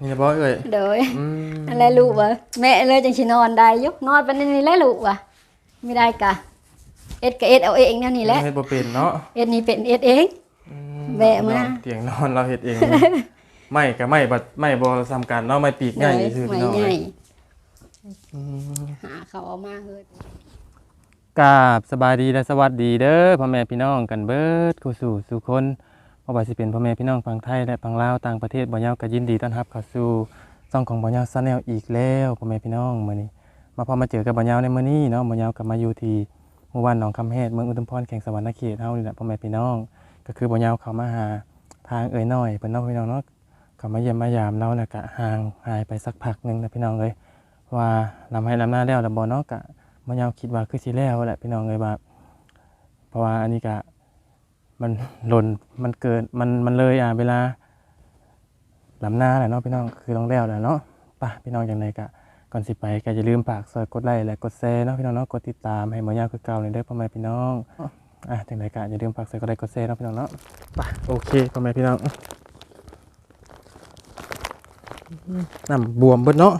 นี่นะบ่เอ้ยโดยอืมอะไรลูกวะแม่เลยจังสินอนได้อยุนอนปานนี้แหละลูกวะไม่ได้กะเอ็ดกะเอ็ดเอาเองแนวนี้แหละเฮ็ดบ่เป็นเนาะเอ็ดนี่เป็นเอ็ดเองอืแบะมาเตียงนอนเราเฮ็ดเองไม่ก็ไม่บัดไม่บ่ซ้ำกันเนาะไม่ปีกใหญ่ซื่อไม่พี่น้องใหญ่อืมหาเขาเอามาเฮ็ดกราบสบายดีและสวัสดีเด้อพ่อแม่พี่น้องกันเบิดคู่สู่สู่คน บ่ว่าสิเป็นพ่อแม่พี่น้องฝั่งไทยและฝั่งลาวต่างประเทศบ่ยาวก็ยินดีต้อนรับเข้าสู่ช่องของบ่ยาว Channel อีกแล้วพ่อแม่พี่น้องมื้อนี้ มาพอมาเจอกับบ่ยาวในมื้อนี้เนาะบ่ยาวก็มาอยู่ที่หมู่บ้านหนองคำแฮดเมืองอุดมพรแขวงสวรรณเขตเฮานี่แหละพ่อแม่พี่น้อง ก็คือบ่ยาวเข้ามาหาทางเอ่ยน้อยเพิ่นเนาะพี่น้องเนาะเขามาเยี่ยมมายามเราแล้วก็ห่างหายไปสักพักหนึงนะพี่น้องเอ้ยว่าลำให้ลำหน้าแล้วแล้วบ่เนาะก็บ่ยาวคิดว่าคือสิแล้วแหละพี่น้องเอ้ยว่าเพราะว่าอันนี้ก็ มันหล่นมันเกินมันมันเลยอะเวลาลำหน้าแหละเนาะพี่น้องคือต้องแล้วแหละเนาะป่ะพี่น้องจังไดก็ก่อนสิไปก็อย่าลืมฝากซอยกดไลค์และกดแชร์เนาะพี่น้องเนาะกดติดตามให้หมอยาคือเก่าเลยเด้อพ่อแม่พี่น้องอะถึงรายการอย่าลืมฝากซอยกดไลค์กดแชร์เนาะพี่น้องเนาะไปโอเคพ่อแม่พี่น้องน้ำบวมเบิดเนาะ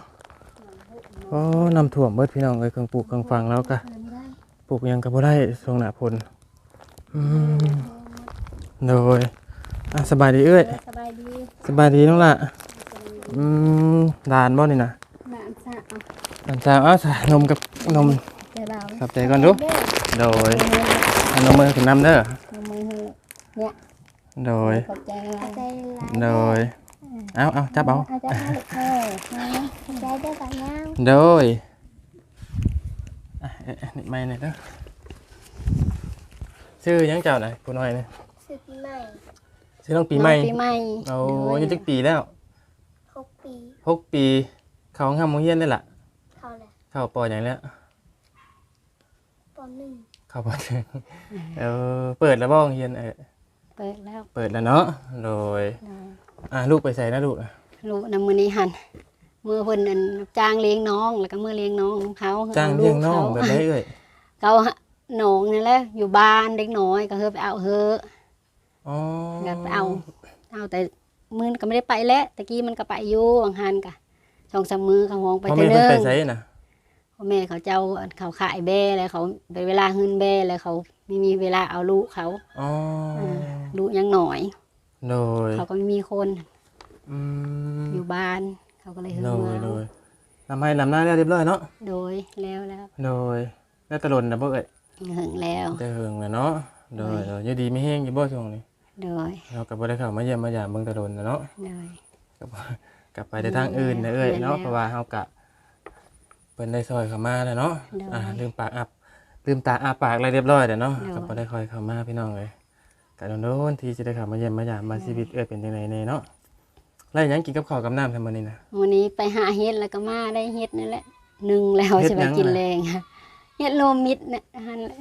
โอ้น้ำท่วมเบิดพี่น้องเอ้ยเครื่องปลูกเครื่องฟังแล้วก็ปลูกยังก็บ่ได้ช่วงหน้าฝนอืม โดยอะสบายดีเอ้ยสบายดีสบายดีน้องล่ะอืมดานบ่นี่นะน้ำสะเอาน้ำชาอ้าวสานมกับนมแต่เราขับใจก่อนดูโดยเอานมมือขึ้นน้ำเด้อเอามือให้เนี่ยโดยขอบใจหลายใจร้ายโดยเอาเอาจับเอาอาจจะให้เออมาใจได้กับน้โดยอะเอ๊ะเอ๊ะนี่ไม่เนี่ยเด้อชื่อหยังเจ้าไหนผู้น้อยเนี่ยำสึกใหม่ชื่อน้องปีใหม่ปีใหม่โอ้ยจักปีแล้วหกปีหกปี เขาห้ามโมงเฮียนได้ล่ะ เขาแหละเข้าปออย่างแล้วปหนึ่งเข้าปอถึงเออเปิดแล้วบ้องเฮียนเออเปิดแล้วเปิดแล้วเนาะโดยอะลูกไปใส่นะลูกอะลูกนำมือนี้หันมือเพิ่นนั่นจ้างเลี้ยงน้องแล้วก็มือเลี้ยงน้องของเขาจ้างเลี้ยงน้องขาแบบไหนเอ่ยเขาหนองนี่แหละอยู่บ้านเด็กน้อยก็เฮอไปเอาเฮอ อ๋อก็ไปเอาเอาแต่มือก็ไม่ได้ไปแล้วตะกี้มันก็ไปอยู่บางหันกะสองสามมือเขาหองไปพ่อเทื่แม่อเพิ่นนึไปงใส่น่ะพ่อแม่เขาเจ้าเขาขายแบ่แล้วเขาเป็นเวลาหืนแบ่แล้วเขาไม่มีเวลาเอาลูกเขาอ๋ออลูกยังหน่อย โดยเขาก็ไม่มีคนอืมอยู่บ้าน เขาก็เลยหืนโดมายโดยนำให้นำหน้าแล้วเรียบร้อยเนาะโดยแล้วแล้วโดยแล้วตะลนนะบ่เอ่ยหึงแล้วแต่เฮิงแล้วเนาะโดยโดยอยู่ดีไม่แห้งอยู่บ่ช่วงนี้ โดยเราก็บ่ได้เข้ามาเยี่ยมมายามเบิ่งตะลนนะเนาะโดย ก็บ่กลับไปในทางอื่นนะเอ้ยแม่นเนาะแล้วเพราะว่าเฮากะเพิ่นได้ซอยเข้ามาแล้วเนาะโดยอ่าลืมปากอับลืมตาอาปากอะไรเรียบร้อยแล้วเนาะโดยก็บ่ได้คอยเข้ามาพี่น้องเลยก็โดนๆที่จะได้เข้ามาเยี่ยมมายามมาชีวิตเอ้ยเป็นจังไดแน่เนาะแล้วหยังกินกับข้าวกับน้ำทำมื้อนี้นะ วันนี้ไปหาเฮ็ดแล้วก็มาได้เฮ็ดนั่นแหละหนึ่งแล้วเฮ็ดใช่ไหมหยังกินน่ะ แรงค่ะเฮ็ดโลมิดเนี่ยหันแหละ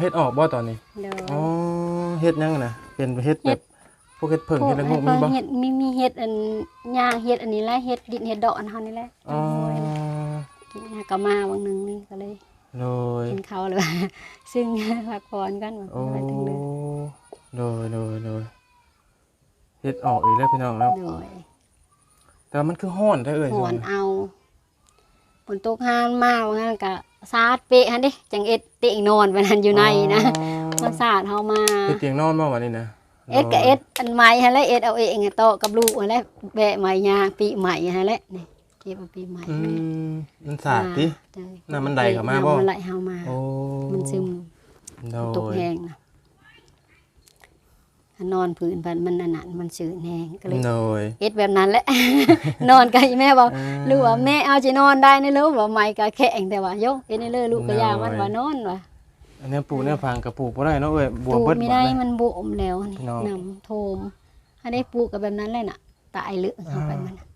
เฮ็ดออกบ่ตอนนี้ โดยอ๋อเฮ็ดหยังน่ะ เป็นเฮ็ดเฮ็แบดบพวกเฮ็ดเพิ่งพวเฮ็ดละงกมีบ่เฮ็ดมีมีเฮ็ดอันย่างเฮ็ดอันนี้แหละเฮ็ดดินเฮ็ดดอกอันเฮานี่แหละอ๋อกินก็มาวันหนึงนี่ก็เลยโดยกินข้าวเลยซึ่งพักผ่อนกันว่าโอ้ไปถึงเลยโดยโดยโดยเฮ็ดออกอีกแล้วพี่น้องแล้วโดยแต่ว่ามันคือฮ้อนแท้เอ่ยหช่วองนนี้เอาฝนตกหานมาว่างั้นก็สาดเปะหั่นดิจังเอ็ดเตะนอนไปนั่นอยู่ในนะ อ๋อมันสาดเฮามาเฮ็ดเตียงนอนบ่วันนี้นะเอ็ดกับเอ็ดอันใหม่ฮะแล้วเอ็ดเอาเองอะโตะกับลูกฮะแล้วแบะใหม่ยางปีใหม่ฮะแล้วนี่เก็บเอาปีใหม่อืนี่มมันสาดติใช่น้ำมันไหลเข้ามาบ่น้ำมันไหลเข้ามาโอ้มันซึมโดตกยแห้งนะถ้านอนพื้นพันมันอันนั้นมันชื้นแห้งก็เลยโดยเอ็ดแบบนั้นแหละนอนกับอีแม่บอกอ่าลูกว่าแม่เอาจะนอนได้ในลูกว่าไม่ก็แข็งแต่ว่าโยเอ็ดในเลยลูกก็ยามันน้อยว่านอนว่ะ อันเนี้ยปลูกเนี่ยพังกับปลูกบ่ได้เนาะเอ้ยบัวปลูเบิกดไม่บ่ได้ได้ มันบวมแล้วนี่พี่น้อง น้ำโทมถ้าได้ปลูกกับแบบนั้นเลยน่ะ ตายเหลืองเข้าไปมันน่ะ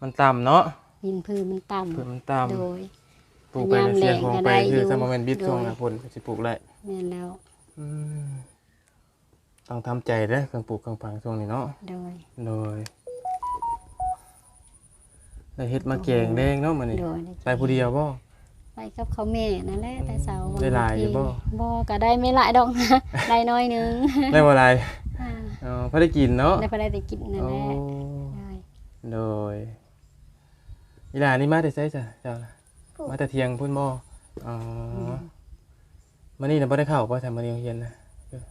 มันต่ำเนาะดินพื้นมันต่ำเพิ่นมันต่ำโดยปลูกไปในเสียงของไปยามแรงก็ได้คืออยู่สมมุติแม่นบิดโดยช่วงน่ะพุ่นก็สิปลูกได้แม่นแล้ว อืมต้องทำใจเด้อเครื่องปลูกเครื่องพังช่วงนี้เนาะ โดย โดยได้เฮ็ดมาแกงแดงเนาะมื้อนี้โดย ไปผู้เดียวบ่ ไปกับเขาแม่นั่นแหละแต่เสาร์ได้หลายอยู่บ่ บ่ก็ได้ไม่หลายดอกนะ ได้น้อยหนึงได้บ่หลายอ่าอ๋อพอได้กินเนาะได้พอได้แต่กินนั่นโอ้แหละได้อีหลานี่มาแต่ไสจ้ะเจ้าน่ะผู้มาแต่เที่ยงพุ่นบ่อ๋ออมื้อนี้น่ะบ่ได้เข้าบ่ทำมื้อนี้โรงเรียนน่ะเออ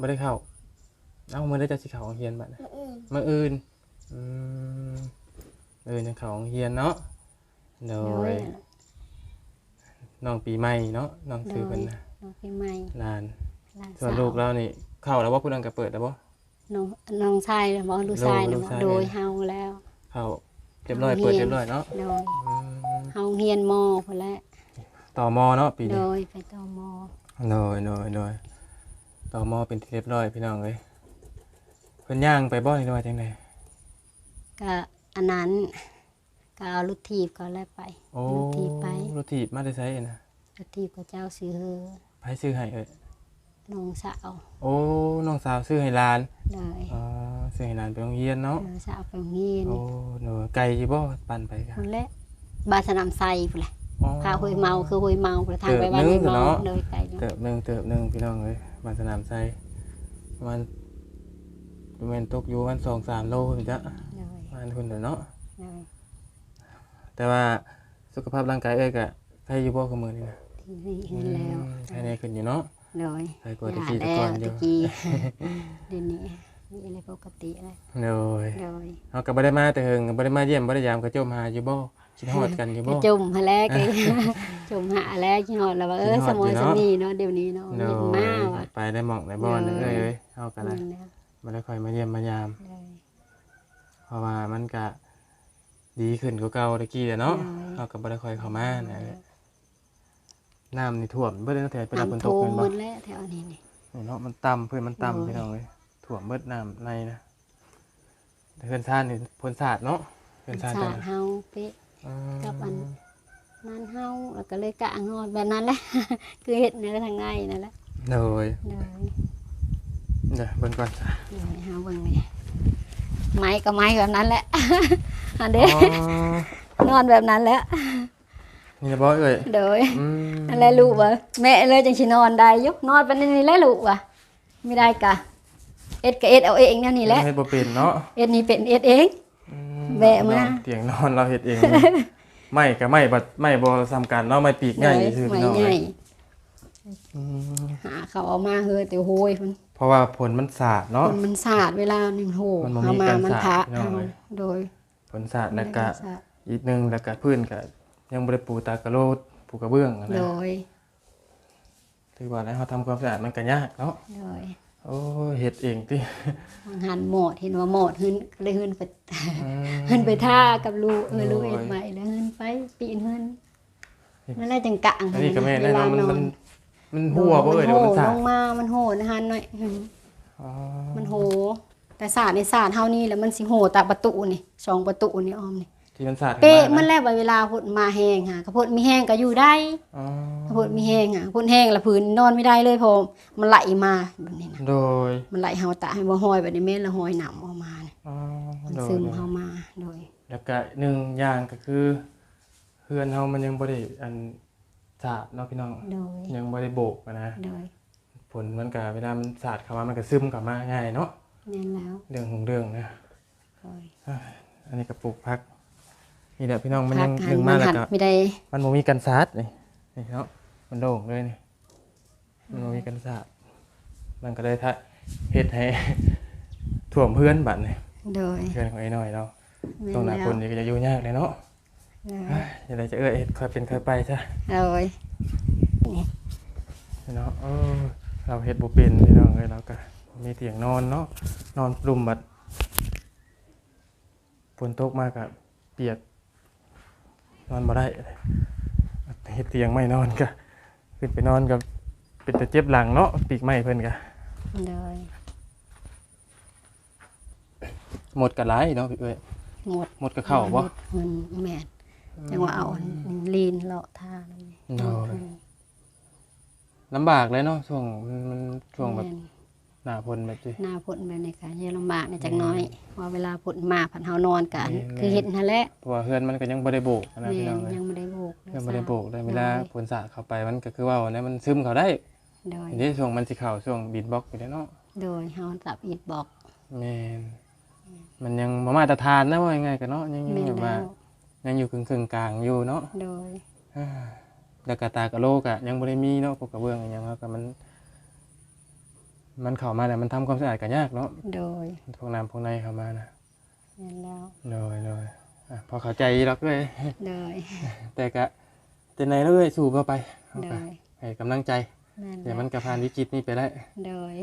บ่ได้เข้าเอ้ามื้อใดจะสิเข้าโรงเรียนบัดน่ะอืมมื้ออื่นอืมมื้ออื่นจะเข้าโรงเรียนเนาะโดโดย ย น้องปีใหม่เนาะน้องซื้อเพิ่นน่ะน้องพี่ใหม่หลานหลานส่วนสาวลูกเรานี่เข้าแล้วบ่ผู้นั้นก็เปิดแล้วบ่น้องน้องชายน่ะบ่ลูกชายลูน่ะกบ่ชายโดยเฮาแล้ว เข้าเรียบร้อยเปิดเรียบร้อยเนาะโดยอืมเฮาเฮียนมอพุ่นแหละต่อมอเนาะปีโดนี้ยไปต่อมอโดยโดยโดยต่อมอเป็นที่เรียบร้อยพี่น้องเอ้ยเพิ่นย่างไปบ่นี่ว่าจังไดก็อันนั้น ก็เอารถถีบก็แล้วไปโอ้รถถีบไปรถถีบมาได้ไสนะรถถีบก็เจ้าซื้อเฮอไผซื้อให้เอ้ยน้องสาวโอ้น้องสาวซื้อให้หลานเลยอ๋อซื้อให้หลานไปโรงเรียนเนาะน้องสาวไปโรงเรียนโอ้หนูไกลอยู่บ่ปั่นไปกะพุ่นแหละบาสนามไซพุ่นแหละอ๋อพาห้วยเมาคือห้วยเมาประทางไปบ้านเติห้วบยนึงเมาเนาะเลยไกลอยู่เติบหนึงเติบหนึงพี่น้องเอ้ยบ้านสนามไซประมาณประมาณตกอยู่ประมัน2-3โลพุ่นจ้ะเลยประมาณพุ่นเด้อเนาะเลย แต่ว่าสุขภาพร่างกายเอ้ยก็ใครอยู่บ่คือมื้อนี้นะที่นี่เห็นแล้วอืมใครแน่ขึ้นอยู่เนาะเลยใครกว่าตะยากี้แตะแล้วก่อนอยู่ตะกี้เดี๋ยวนี้นี่อะไรปกติแล้วโดยเลยเฮาก็บ่ได้มาแต่เฮิงก็บ่ได้มาเยี่ยมบ่ได้ยามก็จมหาอยู่บ่คิดฮอดกันอยู่บ่จุ่มหาแล้วก็จุ่มหาแล้วที่หอดแล้วว่าเออคิสดฮมออดนอยู่สเนาะนีเนาะเดี๋ยวนี้เนาะโดเห็นมากยว่ะไปได้หม่องได้บ่อนโดยเอ้ยเอ้ยเฮาก็ได้นั่นแล้วบ่ได้ค่อยมาเยี่ยมมายามเลยเพราะว่ามันก็ ดีขึ้นกว่าเก่าตะกี้แหละเนาะใช่เฮาก็บ่ได้ค่อยเข้ามานะน้ำนี่ท่วมเบิดเลยตั้งแต่เป็นฝนน้ำตท่กวมแม่นหมบ่ดแล้วแถวนี้นี่นี่เนาะมันต่ำพื้นมันต่ำโดยพี่น้องเอ้ยท่วมเบิดน้ำในนะแต่เฮือนซ่านนี่พ้นสาดเนาะเฮือนซ่านสาจังดเฮาเป๊ะอืมกับอันนั่นเฮาแล้วก็เลยกะงอดแบบนั้นแหละคือเห็ดในทางในนั่นแหละโดยเลยเดี๋ยวเบิ่งก่อนจ้ะเลยเฮาเบิ่งนี่ ไม้ก็ไม้แบบนั้นแหละอันอ๋เด้อนอนแบบนั้นแหล้วนี่นะบ่เอ้ยโดยอืมอะไรลูกวะแม่เลยจังสินอนได้อยุกนอนไปานนี่แหละลูกวะไม่ได้กะเอ็ดก็เอ็ดเอาเองนั่นนี่แหละเฮ็ดบ่เป็นเนาะเอ็ดนี่เป็นเอ็ดเองอืมแบะมาเตียงนอนเราเฮ็ดเองไม่ก็ไม่บัดไม่บ่ซ้ำกันเนาะไม่ปีกง่ายซื่อไม่พี่น้องใหญ่เอ้ยอืมหาเขาเอามาเฮอแต่โหยมัน เพราะว่าผลมันสาดเนาะคนมันสาดเวลาหนึ่งโหมันบ่มีเอามาการมันสาดพระพี่น้องเอาเอ้ยโดย ผลสาดแล้วก็สาดอีกหนึงแล้วก็พื้นก็ยังบ่ได้ปูตากระโลดปูกระเบื้องอะโดนะยถือว่าแล้วเฮาทำความสะอาดมันก็ยากเนาะโดยโอ้ยเฮ็ดเองติบางหันหมดเห็นว่าหมดหึนก็เลยหึนไปอืมหึนไปท่ากับลูกเออลูกโดยเอ็ดใหม่แล้วหึนไปปีนหึนนั่นแหละจังกะอันนี้ก็แม่นเวแน่นลาอนมันนอ มันนมันหัวบ่เอ้ยเดี๋ยวมันโหสาลดงมา มันโหนะฮันหน่อยหึอ๋อมันโห แต่ศาสตร์ในศาสตร์เท่านี้แล้วมันสิโหตาประตูนี่สองประตูนี่อ้อมนี่ ที่มันสาดเป๊ะข้าามันแล้วเวลาพุ่นมาแห้งค่ะกระพุ่นมีแห้งก็อยู่ได้อ๋อกระพุ่นมีแห้งค่ะพุ่นแห้งและพื้นนอนไม่ได้เลยเพอมันไหลมาแบบนี้นะโดยมันไหลเฮาตาให้บ่ห้อยแบบนี้แม่นละห้อยหนำออกมาเนี่ยอ๋อมันโดยซึมโดยเข้ามาโดย แล้วก็หนึ่งอย่างก็คือเพื่อนเฮามันยังบ่ได้อัน สาดเนาะพี่น้อง โดย ยังบ่ได้โบกอะนะโดยผลมันก็เวลามันสาดเข้ามามันก็ซึมกลับมาง่ายเนาะแน่นแล้วเรื่องของเรื่องนะโดยอันนี้ก็ปลูกพักนี่แหละพี่น้องมันพัยักงหัหนึ่งนมามันแล้วหันก็ ไม่ได้มันบ่มีกันสาดนี่นี่เนาะมันโล่งเลยนี่มันบ่มีกันสาดมันก็เลยทะเฮ็ดให้ ท่วมเพื่อนบัดนี่โดยเพื่อนของไอ้น้อยเนาะแม่ตรงหน้าแล้วคนนี่ก็จะอยู่ยากเลยเนาะโดยเฮ้ย อย่าได้จะเอ้ยเฮ็ดค่อยเป็นค่อยไปซะโดยเนาะเออเราเฮ็ดบ่เป็นพี่น้องเอ้ยเราก็มีเตียงนอนเนาะนอนปลุ่มบัดฝนตกมากก็เปียกนอนบ่ได้เฮ็ดเตียงไม่นอนก็ขึ้นไปนอนก็เป็นแต่เจ็บหลังเนาะปีกไม้เพิ่นก็โดยหมดก็หลายเนาะพี่เอ้ยหมดหมดก็เข้าบ่มันแม่น จังว่าเอาอันลีนเลาะท่านั่นนี่โดยลำบากเลยเนาะช่วงมันมันช่วงแบบม่นหน้าฝนแบบนี้หน้าฝนแบบนี้ค่ะเยอะลำบากในจักหน้อยว่าเวลาฝนมาผันเฮานอนกันแม่นคือเห็ดนั่นแหละเพราะว่าเฮือนมันก็ยังบ่ได้โบกนะแม่พี่น้องเอ้ยยังไม่ได้โบกเฮือนบ่ได้โบกเลยเวลาโดยฝนสาดเข้าไปมันก็คือว่าเนี่ยมันซึมเข้าได้โดยอันนี้ช่วงมันสิเข้าช่วงบีทบ็อกซ์อยู่แล้วเนาะโดยเฮาตับอิดบอกแม่นมันยังบ่มาตรฐานนะว่ายังไงกันเนาะยังยังแม่นแบบว่าแล้ว ยยังอยู่ครึ่งๆกลางอยู่เนาะโดยอ่าแล้วก็ตากะโลกอะยังบ่ได้มีเนาะพวกกระเบื้องอิหยังเนาะก็มัน มันเข้ามาเนี่ยมันทำความสะอาดก็ยากเนาะโดยพวกน้ำพวกในเข้ามานะแม่นแล้วโดยโดยอะพอเข้าใจหรอกเลย โดยแต่ก็แต่ไหนแล้วเลยสู้เข้าไปเข้าโดไปยให้กำลังใจแม่นเดี๋ยวแล้มัวนก็ผ่านวิกฤตนี้ไปได้ โดย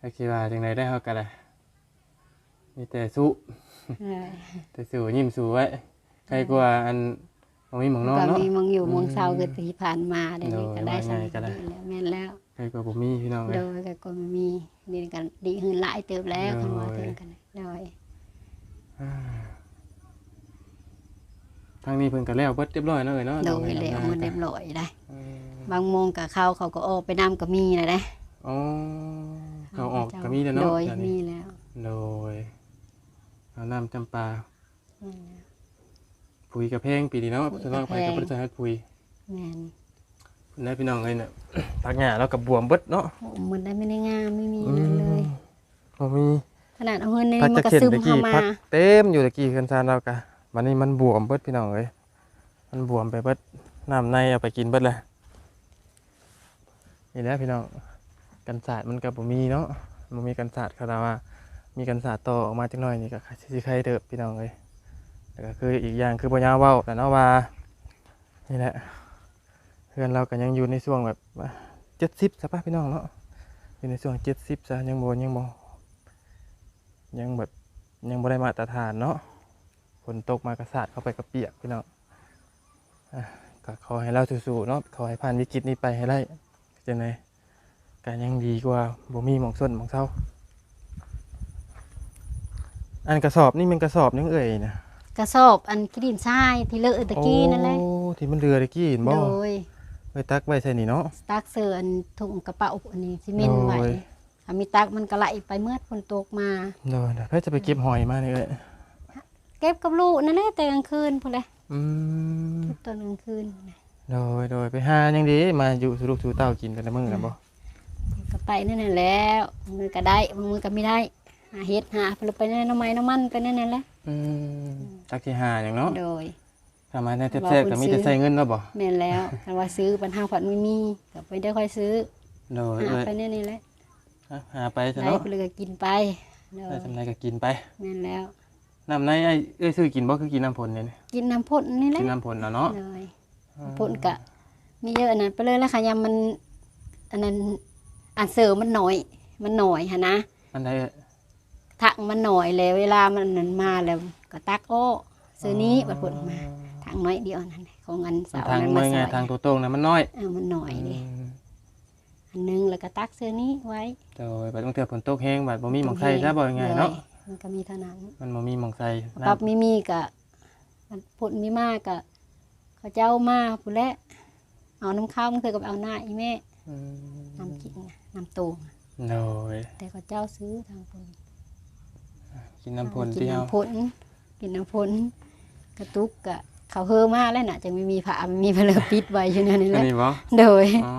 ก็คิดว่าจังไดได้เฮากันเลย มีแต่สู้โดยแต่สู้ยิ้มสู้ไว้ใครกว่าอันบ่มีหมองนอนก็เนาะมีมองอยู่อืมมองเช้าคือที่ผ่านมาเดี๋ยวนี้โดยก็ได้ว่าสำไงเร็จก็ได้แล้วแม่นแล้วใครกว่าบ่มีพี่น้องเลโดยยก็ก็ไม่มีนี่กันดีขึ้นหลายเติบแล้วโดยคันว่าเติมกันโดยอ่าทางนี้เพิ่นก็แล้วเบิดเรียบร้อยแล้วเอ้ยเนาะโดยให้แล้วทำมันงาเรีกัยบร้อยได้เออบางโมงกับเขาเขาก็ออกไปนำก็มีนะได้อ๋อเขาออกก็มีแล้วเนาะโดยเดี๋ยวมีนี้แล้วโดย เอาน้ำจำปาอืมปุ๋ยกระเพงปีนี้เนาะปุ๋ยสำหรับไปกระเพงกับบริษัทปุ๋ยแม่นได้พี่น้องเลยเนี่ย ตักหญ้าแล้วกับบวมเบิดเนาะโอ้มันได้ไม่ได้งามไม่มีนั่นเลย บ่มีขนาดเอาเงินในพักมันจะก็เข็นซึมตะเข้ากี้มาพักเต็มอยู่ตะกี้เคือนซานเรากะวันนี้มันบวมเบิดพี่น้องเลยมันบวมไปเบิดน้ำในเอาไปกินเบิดเลยนี่แหละพี่น้องกันศาสตร์มันกับบ่มีเนาะมันมีกันศาสตร์คาราว่า มีกันศาสตร์ต่อออกมาจักหน่อยนี่ก็สิใครเด้อพี่น้องเลยแล้วก็คืออีกอย่างคือปัญญาเว้าแต่เนาะว่านี่แหละเพื่อนเราก็ยังอยู่ในช่วงแบบเจ็ดสิบใช่ปะพี่น้องเนาะอยู่ในช่วงเจ็ดสิบซะยังบ่ยังบ่ยังแบบยังบ่ได้มาตรฐานเนาะฝนตกมากระสาดเข้าไปกระเปียกพี่น้องก็ขอให้เราสู้ๆเนาะขอให้ผ่านวิกฤตนี้ไปให้ได้จังไดก็ยังดีกว่าบ่มีหมองส้นหมองเศร้า อันกระสอบนี่มันกระสอบนึงเอ่ยนะกระสอบอันกระดินทรายที่เลอะตะกี้นั่นแหละโอ้ที่มันเรือตะกี้เห็นบ่โดยไปตักไว้ใส่นี่เนาะสตักเสืออันถุงกระเป๋าอันนี้ซีเมนต์ไว้โดยถ้ามีตักมันก็ไหลไปเมื่อฝนตกมาเดี๋ยวเดี๋ยวเพื่อจะไปเก็บหอยมานี่เอ้ยเก็บกับลูกนั่นแหละแต่กลางคืนพุ่นเลยอืมตอนกลางคืนโดยโดยไปหายังดีมาอยู่สู่ลูกสู่เต้ากินแต่ละมื้อนะบ่ก็ไปนั่นน่ะแล้วมือก็ได้มือก็ไม่ได้ หาเฮ็ดหาไปไปนั่นน้ำไม้น้ำมันไปนั่นนั่นแหละอืมตักที่หาอย่างเนาะโดยทำมาในแท้ๆก็มีแต่ใส่เงินแล้วบ่แม่นแล้วคันว่าซื้อปัญหาผัดไม่มีก็ไปได้ค่อยซื้อโดยหาเอ้ยไปนั่นนี่แหละอะหาไปซะได้เนาะไปเลยก็กินไปโดยได้สำไรก็กินไปแม่นแล้วน้ำในไอ้เอ้ยซื้อกินบ่คือกินน้ำผลเนี่ยนี่กินน้ำพ่นนี่แหละกินน้ำผลเอาเนาะโดยน้ำพ่นกะมีเยอะอันนั้นไปเลยแล้วค่ะยามมันอันนั้นอันเสริมมันหน่อย มันหน่อยฮะนะอันใดเอ้ย ถักมันหน่อยแล้วเวลามันนั้นมาแล้ว ก็ตักโอ้ซื้อนี้บัดพ่นมาถังน้อยเดียวนั่นแหละของอันสาวทางนั้นเมื่มาอใส่ไงทางตัวตรงนะมันน้อยเออมันหน่อยดิอืมอันหนึงแล้วก็ตักซื้อนี้ไว้โดยบัดต้องเทื่อฝนตกแห้งบัดบ่มีหมองใส่ซะบ่ยังไงเนาะมันก็มีเท่านั้นมันบ่มีหมองใส่ปรับมีมีกะมันพ่นมีมากกะเขาเจ้ามาผู้นแหละเอาน้ำข้าวมันเคยกับเอาหน้าอีแม่อืมน้ำกินน่ะน้ำตูงโดยแต่เขาเจ้าซื้อทางคน กินน้ำพลกิที่นเฮาน้ำพ่นกินน้ำพ่นกระตุกกะเขาเฮอมาแล้วน่ะจะไม่มีผ้าไม่มีเพลปิดไว้อยู่นั่นนี่แหอันละนี้บ่โดยอ๋อ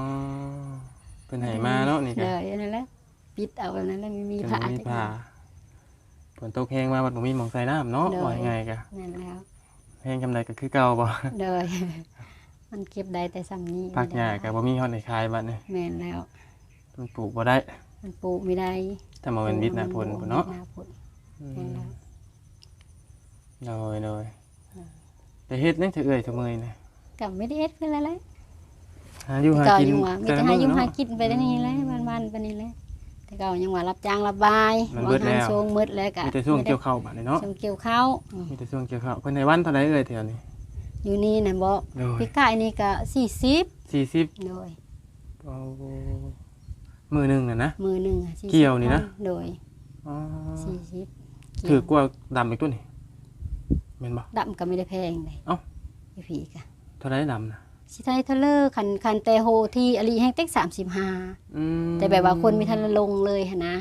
เป็นไหมาเนาะนี่โดก็ยนั่นแหละปิดเอาแบบนั้นแล้วไม่มีจะผ้าบ่มีผ้าฝนตกแห้งมาบัดบ่มีหมองใส่น้ำเนาะว่ายังไงกะนั่นแล้ว แห้งจำาใดก็คือเก่าบ่โดย มันเก็บได้แต่ซ้ำนี้ผักหญ้าก็บ่มีฮอดในคายบัดนี่แม่นแล้ว มันปลูกบ่ได้มันปลูกไม่ได้ถ้ามาเป็นวิทย์หน้าพลพุ่นเนาะหน้าฝ นอืแม่นมแล้วโดยโดยแต่เฮ็ดนั่นถือเอ่ยทุกมื้อนี่กับไม่ได้เอ็ดเพื่ออะไรเลยหาอยู่หาเก่ากินยังว่ามีแต่แต่ละหามื้อยุ่งหาเนาะกินไปได้นี่แหละวันๆไปนี่แหละแต่เก่ายังว่ารับจ้างรับบายมันเบิดแล้วางช่วงมืดแล้วกะมีแต่ช่วงเกี่ยวข้าวบัดนี้เนาะช่วงเกี่ยวข้าวอืมมีแต่ช่วงเกี่ยวข้าวเพิ่นในวันเท่าใดเอ่ยแถวนี้อยู่นี่นะบอกโดยพี่กายนี่ก็สี่สิบ40โดยเอามือหนึงน่ะนะมือหนึ่งอะ40เกี่ยวนี่นะโดยอ๋อสี่สิบ ถือกว่าดำอีกตัวนี่แม่นบ่ดำก็ไม่ได้แพงเลยเอ้าพี่ผีกะเท่าไรดำนะสิไทยทะเลอร์คันคันเตโฮที่อลีแห้งเต็กสามสิบห้าอืมแต่แบบว่าคนมีทันละลงเลยหนนะ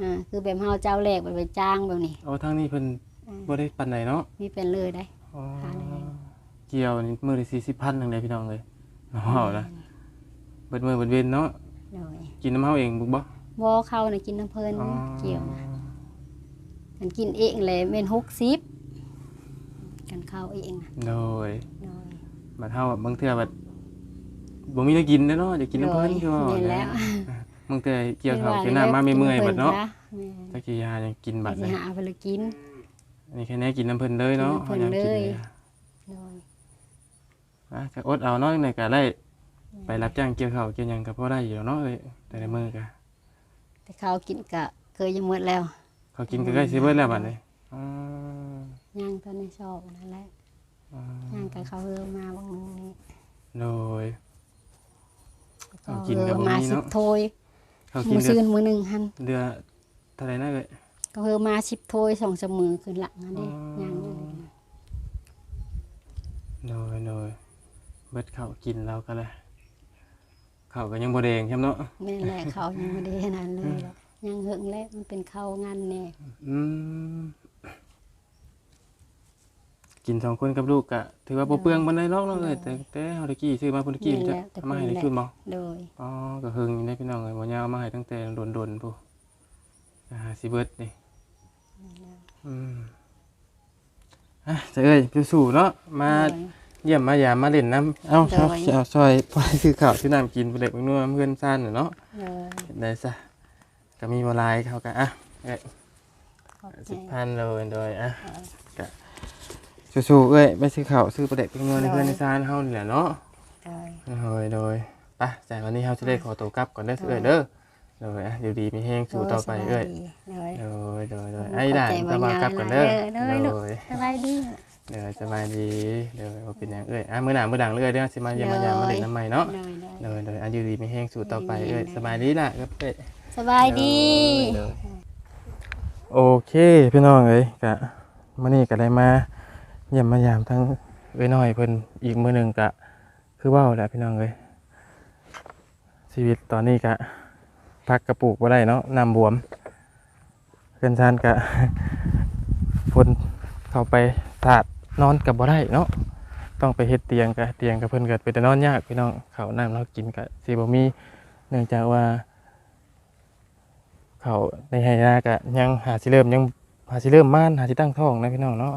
อ่าคือแบบเฮาเจ้าแรกแบบไปจ้างแบบนี้เอาทางนี้เพิ่นอืมบ่ได้ปานใดเนาะมีเป็นเลยได้อ๋อหาได้เกี่ยวนี่มือละ40,000นึงเลยพี่น้องเลยเนาะนะเบิดมือเบิดเว้นเนาะโดยกินน้ำเฮาเองบุกบ่บ่เข้านะกินน้ำเพลินอ๋อเกี่ยวนะ กันกินเองเลยเม่นหกสิบกกันเข้าเองนะโดยโดยบัดเฮาบางเทื่อบัดบ่มีแนวกินเด้อเนาะจะกินน้ำเพิ่นคือว่าโดยนี่แหล้วบางเทื่อเกี่ยวข้าวเกี่ยวน้ำมาไม่เมื่อยบัดเนาะแม่ตะกี้ยายังกินบัดสิเลยหาไปเลยกินอันนี้แค่นี้กินน้ำเพิ่นเลยเนาะกินน้ำเพิ่นเลยโดยอะก็อดเอาเนาะในก็ได้ไปรับจ้างเกี่ยวข้าวเกี่ยวหยังก็พอได้อยู่เนาะเอ้ยแต่ละมื้อก็แต่เขากินกะเคยจะหมดแล้ว เขากินก็ใกล้สิเบิดแล้วบัดนี้อ๋อย่างตอนในชอบนั่นแหละอ๋อย่างกับเขาเฮือมาบางนึงนี่โดย ก็กินเฮืกัอบบ่มีมาเนอะสิบถ้วยเขากิมืนอเดืซื้ออมือหนึ่งหันเดือเท่าไหร่นะเอ้ย ก็เฮือมาสิบถ้วยสองสามมือขึ้นหลังอันนี้อ๋อ ย่างนั่นเลยโดยโดยเบิดข้าวกินแล้วก็เลยข้าวก็ยังบ่แดงใช่เนาะ แม่นแหละเขายังไม่ได้ขนาดเลยหรอก ยังเฮิงแล้วมันเป็นข้าวงานแน่อืมกินสองคนกับลูกกะถือว่าบ่เปลืองบันไดหรอกเนาะเอ้ยแต่แต่เฮาตะกี้ซื้อมาพุ่นตะกี้มันจะเอามาให้ได้คืนบ่โดยอ๋อก็หึงอยู่ได้พี่น้องเอ้ยบ่ยาวเอามาให้ตั้งแต่โดนๆพุอ่าสิเบิดนี่อืมอะจะเอ้ยสู้ๆเนาะมาโดยเยี่ยมมายามมาเล่นน้ำเอ้าโดเอายเอาซอยพอซื้อข้าวซื้อน้ำกินไปเล็กไปนัวเพื่อนซ่านน่ะเนาะโดยได้ซะ ก็มีบหลายเขาก็อะเอ้ยขอบใจสิบพันเลยโดยอะก็สู้ๆเอ้ยไปซื้อข้าวซื้อไปเล็กไปนัวในเพื่อนในซ่านเฮานี่แหละเนาะโดยโดยโดยไปแต่วันนี้เฮาจะได้ขอตัวกลับก่อนเด้อเอ้ยเด้อโดยอะเดี๋ยวดีมีแห้งสู้ต่อไปเอ้ยโดยโดยโดยโดยขอบใจไอ้ด่านบ่จะมากลับก่อนเด้อเด้อเด้อโดยสบายดีเดี๋ยวสบายดีเดี๋ยวว่าเป็นหยังเอ้ยอะมื้อหน้ามื้อดังเอ้ยเด้อสิมาเยี่ยมมายามมาเล่นน้ำใหม่เนาะ โดยโดยเดินเดินอายุดีไม่แห้งสู่ต่อไปเอ้ยสบายดีล่ะครับเอ้ยสบายดีเดินโอเคพี่น้องเอ้ยกะมื่อนี้ก็ได้มาเยี่ยมมายามทั้งเอ้ยน้อยเพิ่นอีกมือหนึ่งกะคือเว่าแหละพี่น้องเอ้ยชีวิตตอนนี้กะพักกระปุกบ่ได้เนาะน้ำบวมเพื่อนชานกะฝนเข้าไปถาดนอนกับบ่ได้เนาะ ต้องไปเฮ็ดเตียงกะเตียงกับเพิ่นก็ไปแต่นอนยากพี่น้องเขาวน้ำเรากินกะสิบ่มีเนื่องจากว่า เขาในไฮนากะยังหาสิเริ่มยังหาสิเริ่มม่านหาสิตั้งท้องนะพี่น้องเนาะ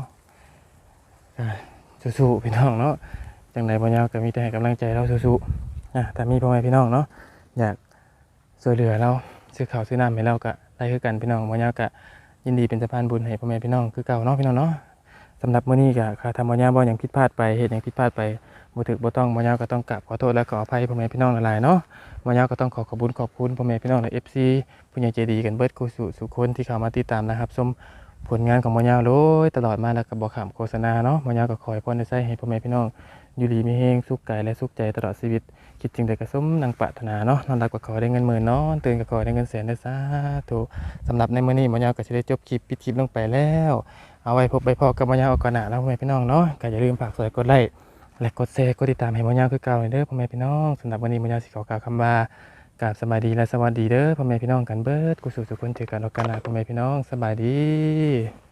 ก็สู้ๆพี่น้องเนาะจังใดบ่ยาวก็มีแต่ให้กำลังใจเราสู้ๆอะแต่มีพ่อแม่พี่น้องเนาะอยากช่วยเหลือเราซื้อข้าวซื้อน้ำให้เราก็ได้คือกันพี่น้องบ่ยาวก็ยินดีเป็นสะพานบุญให้พ่อแม่พี่น้องคือเก่าเนาะพี่น้องเนาะ สำหรับมื้อนี้ก็ค่ะทำบ่ยาบ่หยังผิดพลาดไปเฮ็ดหยังผิดพลาดไปบ่ถึกบ่ต้องบ่ยาวก็ต้องกราบขอโทษและขออภัยพ่อแม่พี่น้องหลายๆเนาะบ่ยาวก็ต้องขอขอบคุณขอบคุณพ่อแม่พี่น้องใน FC ผู้ใหญ่ใจดีกันเบิดกูสู่สุคนที่เข้ามาติดตามนะครับชมผลงานของมอยาวโดยตลอดมาแล้วก็บอกขาโฆษณาเนาะมอยาวก็ขอให้พ่อในใจให้พ่อแม่พี่น้องอยู่ดีมีเฮงสุขกายและสุขใจตลอดชีวิต คิดจึงใดก็สมนังปรารถนาเนาะนอนหลับก็ขอได้เงินหมื่นเนาะตื่นก็ขอได้เงินแสนได้สาธุสำหรับในมื้อนี้มอยาวก็จะได้จบคลิปปิดคลิปลงไปแล้ว เอาไว้พบไปพอกับมยาวเอกก่อนหน้าแล้วพ่อแม่พี่น้องเนาะก็อย่าลืมฝากกดไลค์กดไลค์และกดแชร์กดติดตามให้มยาวคือเก่าเลยเด้อพ่อแม่พี่น้องสำหรับวันนี้มอยาวสิขอกล่าวคำว่ากราบสบายดีและสวัสดีเด้อพ่อแม่พี่น้องกันเบิดกูสู่สุขคนเจอกันโอกาสหน้าพ่อแม่พี่น้องสบายดี